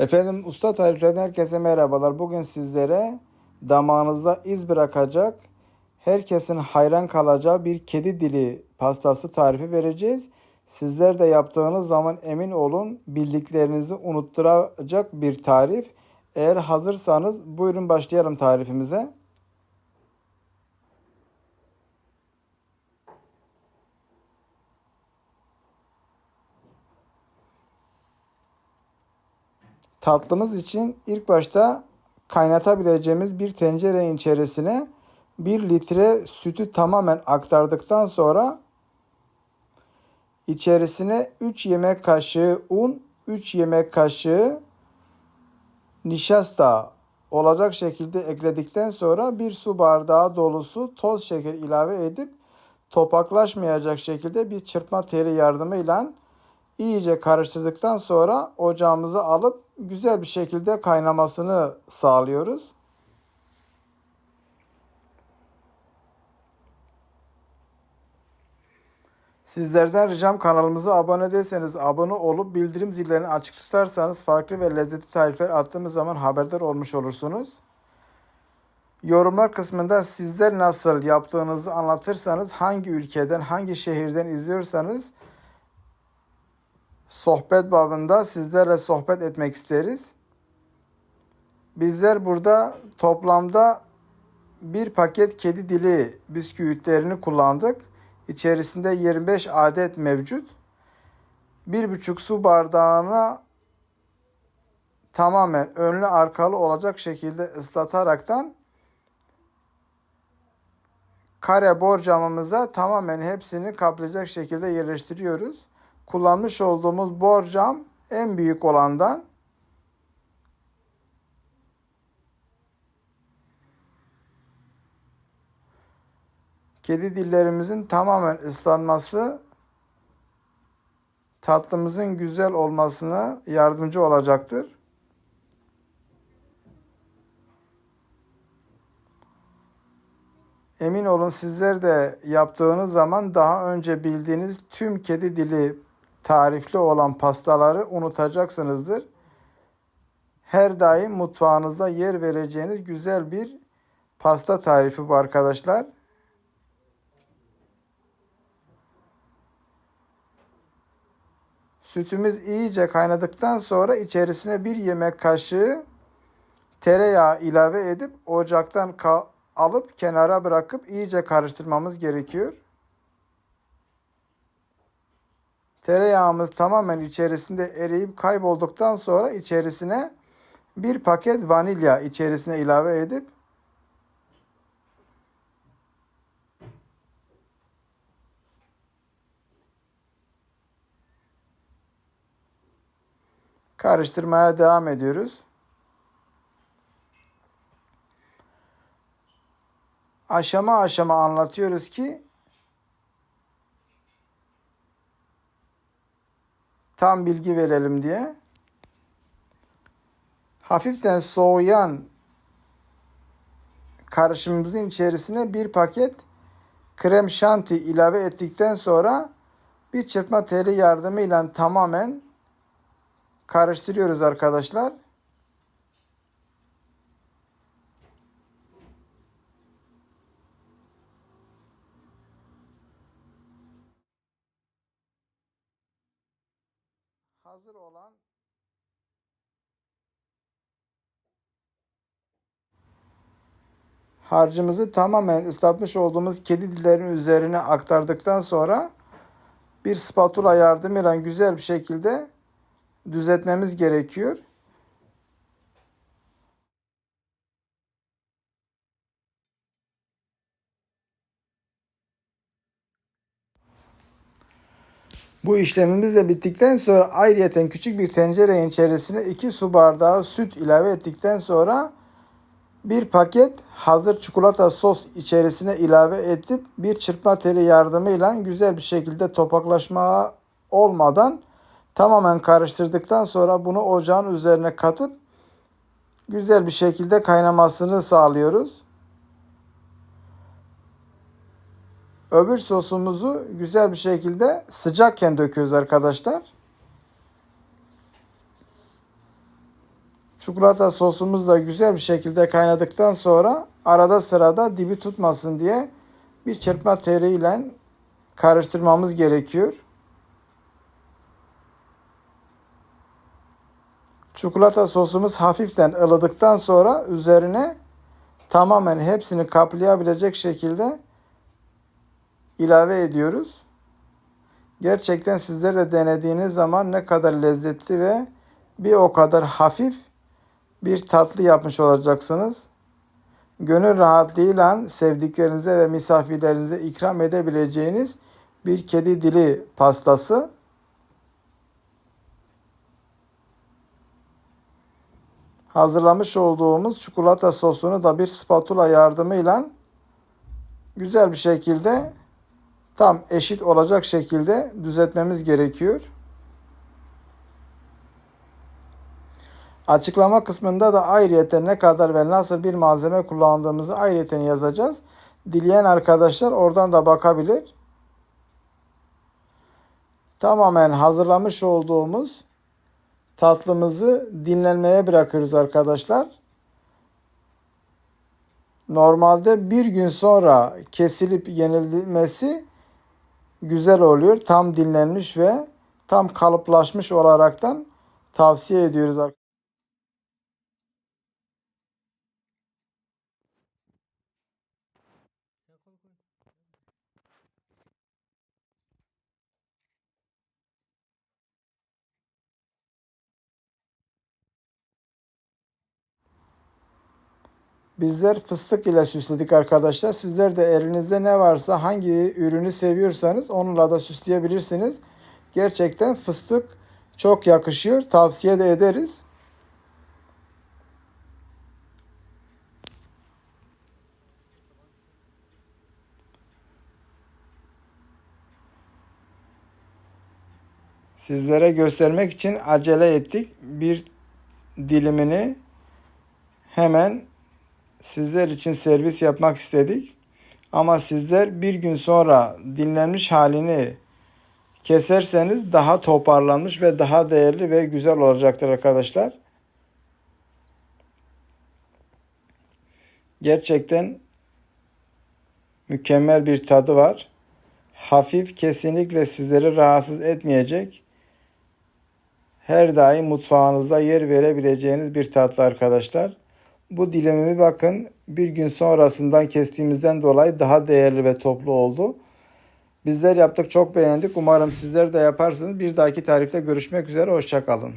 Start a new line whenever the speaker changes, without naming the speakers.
Efendim usta tariflerden herkese merhabalar. Bugün sizlere damağınızda iz bırakacak, herkesin hayran kalacağı bir kedi dili pastası tarifi vereceğiz. Sizler de yaptığınız zaman emin olun bildiklerinizi unutturacak bir tarif. Eğer hazırsanız buyurun başlayalım tarifimize. Tatlımız için ilk başta kaynatabileceğimiz bir tencerenin içerisine 1 litre sütü tamamen aktardıktan sonra içerisine 3 yemek kaşığı un, 3 yemek kaşığı nişasta olacak şekilde ekledikten sonra bir su bardağı dolusu toz şeker ilave edip topaklaşmayacak şekilde bir çırpma teli yardımıyla iyice karıştırdıktan sonra ocağımıza alıp güzel bir şekilde kaynamasını sağlıyoruz. Sizlerden ricam kanalımıza abone değilseniz abone olup bildirim zillerini açık tutarsanız farklı ve lezzetli tarifler attığımız zaman haberdar olmuş olursunuz. Yorumlar kısmında sizler nasıl yaptığınızı anlatırsanız hangi ülkeden hangi şehirden izliyorsanız sohbet babında sizlerle sohbet etmek isteriz. Bizler burada toplamda bir paket kedi dili bisküvitlerini kullandık. İçerisinde 25 adet mevcut. Bir buçuk su bardağına tamamen önlü arkalı olacak şekilde ıslataraktan kare borcamımıza tamamen hepsini kaplayacak şekilde yerleştiriyoruz kullanmış olduğumuz borcam en büyük olandan kedi dillerimizin tamamen ıslanması tatlımızın güzel olmasına yardımcı olacaktır. Emin olun sizler de yaptığınız zaman daha önce bildiğiniz tüm kedi dili tarifli olan pastaları unutacaksınızdır. Her daim mutfağınızda yer vereceğiniz güzel bir pasta tarifi bu arkadaşlar. Sütümüz iyice kaynadıktan sonra içerisine bir yemek kaşığı tereyağı ilave edip ocaktan alıp kenara bırakıp iyice karıştırmamız gerekiyor. Tereyağımız tamamen içerisinde eriyip kaybolduktan sonra içerisine bir paket vanilya içerisine ilave edip karıştırmaya devam ediyoruz. Aşama aşama anlatıyoruz ki tam bilgi verelim diye. Hafiften soğuyan karışımımızın içerisine bir paket krem şanti ilave ettikten sonra bir çırpma teli yardımıyla tamamen karıştırıyoruz arkadaşlar. Hazır olan harcımızı tamamen ıslatmış olduğumuz kedi dillerin üzerine aktardıktan sonra bir spatula yardımıyla güzel bir şekilde düzeltmemiz gerekiyor. Bu işlemimiz de bittikten sonra ayrıyeten küçük bir tencerenin içerisine 2 su bardağı süt ilave ettikten sonra bir paket hazır çikolata sos içerisine ilave edip bir çırpma teli yardımıyla güzel bir şekilde topaklaşma olmadan tamamen karıştırdıktan sonra bunu ocağın üzerine katıp güzel bir şekilde kaynamasını sağlıyoruz. Öbür sosumuzu güzel bir şekilde sıcakken döküyoruz arkadaşlar. Çikolata sosumuz da güzel bir şekilde kaynadıktan sonra arada sırada dibi tutmasın diye bir çırpma teriyle karıştırmamız gerekiyor. Çikolata sosumuz hafiften ılıdıktan sonra üzerine tamamen hepsini kaplayabilecek şekilde ilave ediyoruz. Gerçekten sizler de denediğiniz zaman ne kadar lezzetli ve bir o kadar hafif bir tatlı yapmış olacaksınız. Gönül rahatlığıyla sevdiklerinize ve misafirlerinize ikram edebileceğiniz bir kedi dili pastası. Hazırlamış olduğumuz çikolata sosunu da bir spatula yardımıyla güzel bir şekilde tam eşit olacak şekilde düzeltmemiz gerekiyor. Açıklama kısmında da ayrıyeten ne kadar ve nasıl bir malzeme kullandığımızı ayrıyeten yazacağız. Dileyen arkadaşlar oradan da bakabilir. Tamamen hazırlamış olduğumuz tatlımızı dinlenmeye bırakıyoruz arkadaşlar. Normalde bir gün sonra kesilip yenilmesi güzel oluyor. Tam dinlenmiş ve tam kalıplaşmış olaraktan tavsiye ediyoruz arkadaşlar. Bizler fıstık ile süsledik arkadaşlar. Sizler de elinizde ne varsa hangi ürünü seviyorsanız onunla da süsleyebilirsiniz. Gerçekten fıstık çok yakışıyor. Tavsiye de ederiz. Sizlere göstermek için acele ettik. Bir dilimini hemen sizler için servis yapmak istedik. Ama sizler bir gün sonra dinlenmiş halini keserseniz daha toparlanmış ve daha değerli ve güzel olacaktır arkadaşlar. Gerçekten mükemmel bir tadı var. Hafif kesinlikle sizleri rahatsız etmeyecek. Her daim mutfağınızda yer verebileceğiniz bir tatlı arkadaşlar. Bu dilimimi bakın bir gün sonrasından kestiğimizden dolayı daha değerli ve toplu oldu. Bizler yaptık çok beğendik. Umarım sizler de yaparsınız. Bir dahaki tarifte görüşmek üzere. Hoşçakalın.